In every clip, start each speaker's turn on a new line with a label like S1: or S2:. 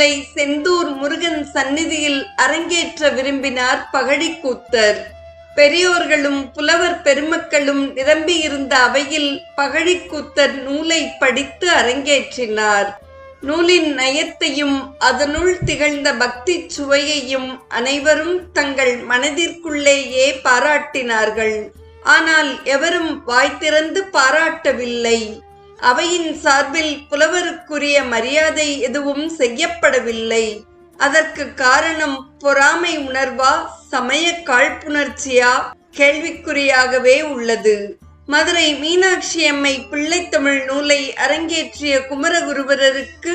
S1: நூலை செந்தூர் முருகன் சந்நிதியில் அரங்கேற்ற விரும்பினார் பகழிக்கூத்தர் பெரியோர்களும் புலவர் பெருமக்களும் நிரம்பியிருந்த அவையில் பகழிக்கூத்தர் நூலை படித்து அரங்கேற்றினார். நூலின் நயத்தையும் அதனுள் திகழ்ந்த பக்தி சுவையையும் அனைவரும் தங்கள் மனதிற்குள்ளேயே பாராட்டினார்கள். ஆனால் எவரும் வாய் திறந்து பாராட்டவில்லை. அவையின் சார்பில் புலவருக்குரிய மரியாதை எதுவும் செய்யப்படவில்லை. அதற்கு காரணம் பொறாமை உணர்வா சமய காழ்ப்புணர்ச்சியா? கேள்விக்குறியாகவே உள்ளது. மதுரை மீனாட்சி அம்மை பிள்ளைத்தமிழ் நூலை அரங்கேற்றிய குமரகுருவரருக்கு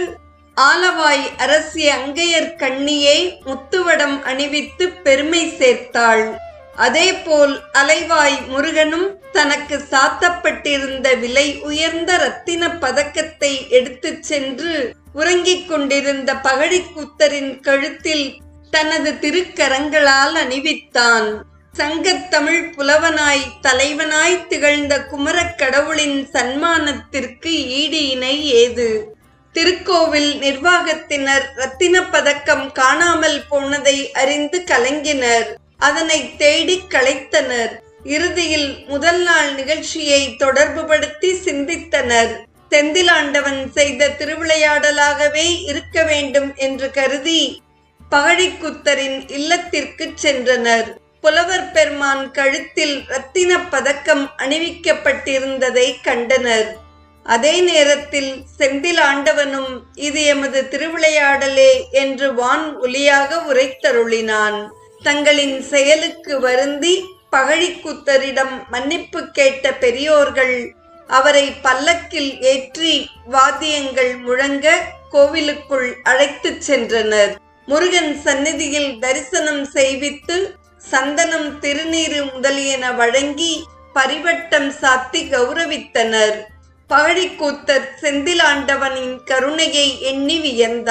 S1: ஆலவாய் அரசிய அங்கையர் கண்ணியை முத்துவடம் அணிவித்து பெருமை சேர்த்தாள். அதேபோல் அலைவாய் முருகனும் தனக்கு சாத்தப்பட்டிருந்த விலை உயர்ந்த ரத்தின பதக்கத்தை எடுத்துச் சென்று உறங்கிக் கொண்டிருந்த பகழிக்கூத்தரின் கழுத்தில் தனது திருக்கரங்களால் அணிவித்தான். சங்கத்தமிழ் புலவனாய் தலைவனாய் திகழ்ந்த குமரக் கடவுளின் சன்மானத்திற்கு ஈடு இணை ஏது? திருக்கோவில் நிர்வாகத்தினர் ரத்தின பதக்கம் காணாமல் போனதை அறிந்து கலங்கினர். அதனை தேடி களைத்தனர். இறுதியில் முதல் நாள் நிகழ்ச்சியை தொடர்புபடுத்தி சிந்தித்தனர். செந்திலாண்டவன் செய்த திருவிளையாடலாகவே இருக்க வேண்டும் என்று கருதி பகழிக்குத்தரின் இல்லத்திற்கு சென்றனர். புலவர் பெருமான் கழுத்தில் ரத்தின பதக்கம் அணிவிக்கப்பட்டிருந்ததை கண்டனர். அதே நேரத்தில் செந்தில் ஆண்டவனும் இது எமது திருவிளையாடலே என்று வான் ஒலியாக உரைத்தருளினான். தங்களின் செயலுக்கு வருந்தி பகழிக்குத்தரிடம் மன்னிப்பு கேட்ட பெரியோர்கள் அவரை பல்லக்கில் ஏற்றி வாத்தியங்கள் முழங்க கோவிலுக்குள் அழைத்துச் சென்றனர். முருகன் சந்நிதியில் தரிசனம் செய்வித்து சந்தனம் திருநீரு முதலியன வழங்கி பரிவட்டம் சாத்தி கௌரவித்தனர். பகழிக்கூத்தர் செந்திலாண்டவனின் கருணையை எண்ணி வியந்தார்.